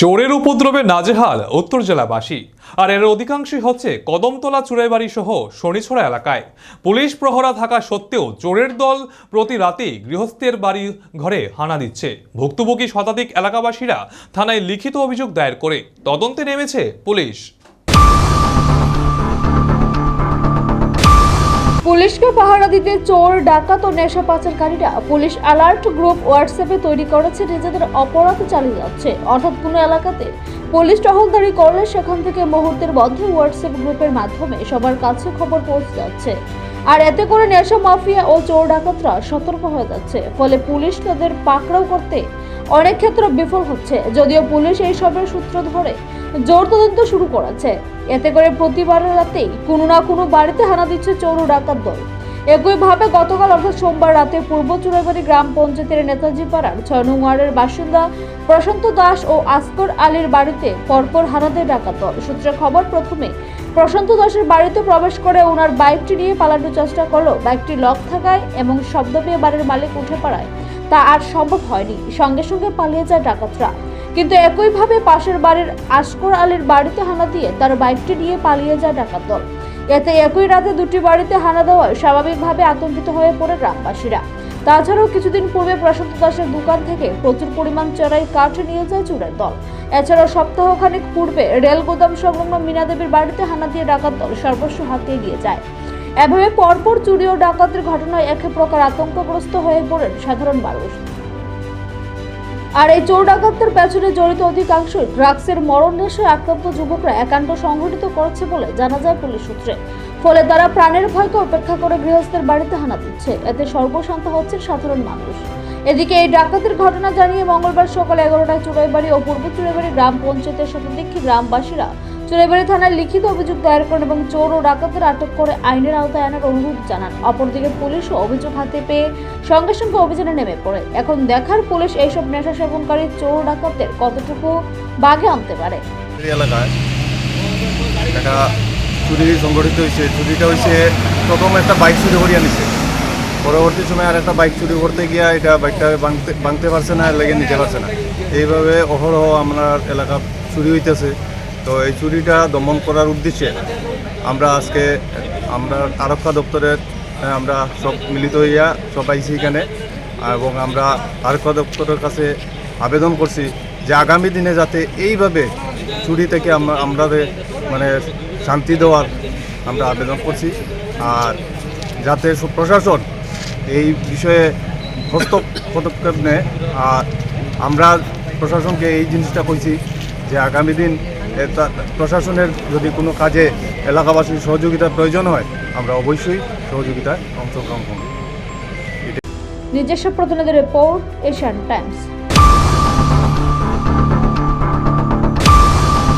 চোরের উপদ্রবে নাজেহাল উত্তর জেলাবাসী। আর এর অধিকাংশই হচ্ছে কদমতলা চুরাইবাড়ি সহ শনিছড়া এলাকায়। পুলিশ প্রহরা থাকা সত্ত্বেও চোরের দল প্রতি রাতেই গৃহস্থের বাড়ি ঘরে হানা দিচ্ছে। ভুক্তভোগী শতাধিক এলাকাবাসীরা থানায় লিখিত অভিযোগ দায়ের করে তদন্তে নেমেছে পুলিশ। পুলিশকে পাহারা দিতে চোর, ডাকাত ও নেশা পাচারকারীরা পুলিশ অ্যালার্ট গ্রুপ হোয়াটসঅ্যাপে তৈরি করেছে, নিজেদের অপরাধ চালিয়ে যাচ্ছে। অর্থাৎ কোনো এলাকাতে পুলিশ টহলদারি করলে সেখান থেকে মুহূর্তের মধ্যে হোয়াটসঅ্যাপ গ্রুপের মাধ্যমে সবার কাছে খবর পৌঁছে যাচ্ছে। আর এতে করে নেশা, মাফিয়া ও চোর ডাকাতরা সতর্ক হয়ে যাচ্ছে। ফলে পুলিশ তাদের পাকড়াও করতে অনেক ক্ষেত্রে বিফল হচ্ছে। যদিও পুলিশ এই সবের সূত্র ধরে জোর তদন্ত শুরু করেছে। এতে করে প্রতিবার রাতেই কোনো না কোনো বাড়িতে হানা দিচ্ছে চোর ডাকাত দল। একইভাবে গতকাল, অর্থাৎ সোমবার রাতে পূর্ব চুরাইবাড়ি গ্রাম পঞ্চায়েতের নেতাজি পাড়ার ছয় নং ওয়ার্ডের বাসিন্দা প্রশান্ত দাস ও আসকর আলীর বাড়িতে পরপর দেয় ডাকাত দল। সূত্রে খবর, প্রথমে প্রশান্ত দাসের বাড়িতে প্রবেশ করে ওনার বাইকটি নিয়ে পালানোর চেষ্টা করল। বাইকটি লক থাকায় এবং শব্দ পেয়ে বাড়ির মালিক উঠে পড়ায়। তা আর সম্ভব হয়নি। সঙ্গে সঙ্গে পালিয়ে যায় ডাকাতরা। কিন্তু একইভাবে পাশের বাড়ির আসকর আলীর বাড়িতে হানা দিয়ে তার বাইকটি নিয়ে পালিয়ে যায় ডাকাত দল। এতে একই রাতে দুটি বাড়িতে হানা দেওয়ায় স্বাভাবিকভাবে আতঙ্কিত হয়ে পড়ে গ্রামবাসীরা। তাছাড়াও কিছুদিন পূর্বে প্রশান্ত দাসের দোকান থেকে প্রচুর পরিমাণ চড়াই কাঠ নিয়ে যায় চোরের দল। এছাড়াও সপ্তাহখানেক পূর্বে রেল গোদাম সংলগ্ন মীনাদেবীর বাড়িতে হানা দিয়ে ডাকাত দল সর্বস্ব হাতিয়ে নিয়ে যায়। এভাবে পরপর চুরি ও ডাকাতের ঘটনায় এক প্রকার আতঙ্কগ্রস্ত হয়ে পড়েন সাধারণ মানুষ। আর এই চোর ডাকাতদের পেছনে জড়িত অধিকাংশই ড্রাগসের মরণ নেশায় আক্রান্ত যুবকরা একান্ত সংগঠিত করছে বলে জানা যায় পুলিশ সূত্রে। ফলে তারা প্রাণের ভয়কে উপেক্ষা করে গৃহস্থের বাড়িতে হানা দিচ্ছে। এতে সর্বশান্ত হচ্ছে সাধারণ মানুষ। এদিকে এই ডাকাতের ঘটনা জানিয়ে মঙ্গলবার সকাল এগারোটায় চোরাইবাড়ি ও পূর্ব চোরাইবাড়ি গ্রাম পঞ্চায়েতের শতাধিক গ্রামবাসীরা চুরাইবাড়ি থানায় লিখিত অভিযোগ দায়ের করেন এবং চোর ও ডাকাতদের আটক করে আইনের আওতায় আনার অনুরোধ জানান। অপরদিকে পুলিশও অভিযোগ হাতে পেয়ে সঙ্গে সঙ্গে অভিযানে নেমে পড়ে। এখন দেখার পুলিশ এইসব নেশা সেবনকারী চোর ডাকাতদের কতটুকু বাগে আনতে পারে? চুরি সংগঠিত হয়েছে। চুরিটা হয়েছে, প্রথম একটা বাইক চুরি করিয়া নিছে। পরবর্তী সময় আর একটা বাইক চুরি করতে গিয়া এটা বাইকটা ভাঙতে ভাঙতে পারছে না, লেগে নিতে পারছে না। এইভাবে অহরহ আমার এলাকা চুরি হইতেছে। তো এই চুরিটা দমন করার উদ্দেশ্যে আমরা আজকে, আমরা আরক্ষা দপ্তরের আমরা সব মিলিত হইয়া সব আইছি এখানে, এবং আমরা আরক্ষা দপ্তরের কাছে আবেদন করছি যে আগামী দিনে যাতে এইভাবে চুরি থেকে আমরা আমরা মানে শান্তি দেওয়ার আমরা আবেদন করছি। আর যাতে প্রশাসন এই বিষয়ে হস্ত পদক্ষেপ নেয়, আর আমরা প্রশাসনকে এই জিনিসটা কইছি যে আগামী দিন প্রশাসনের যদি কোনো কাজে এলাকাবাসীর সহযোগিতার প্রয়োজন হয়, আমরা অবশ্যই সহযোগিতায় অংশগ্রহণ করব। নিজস্ব প্রতিনিধি রিপোর্ট এশিয়ান টাইমস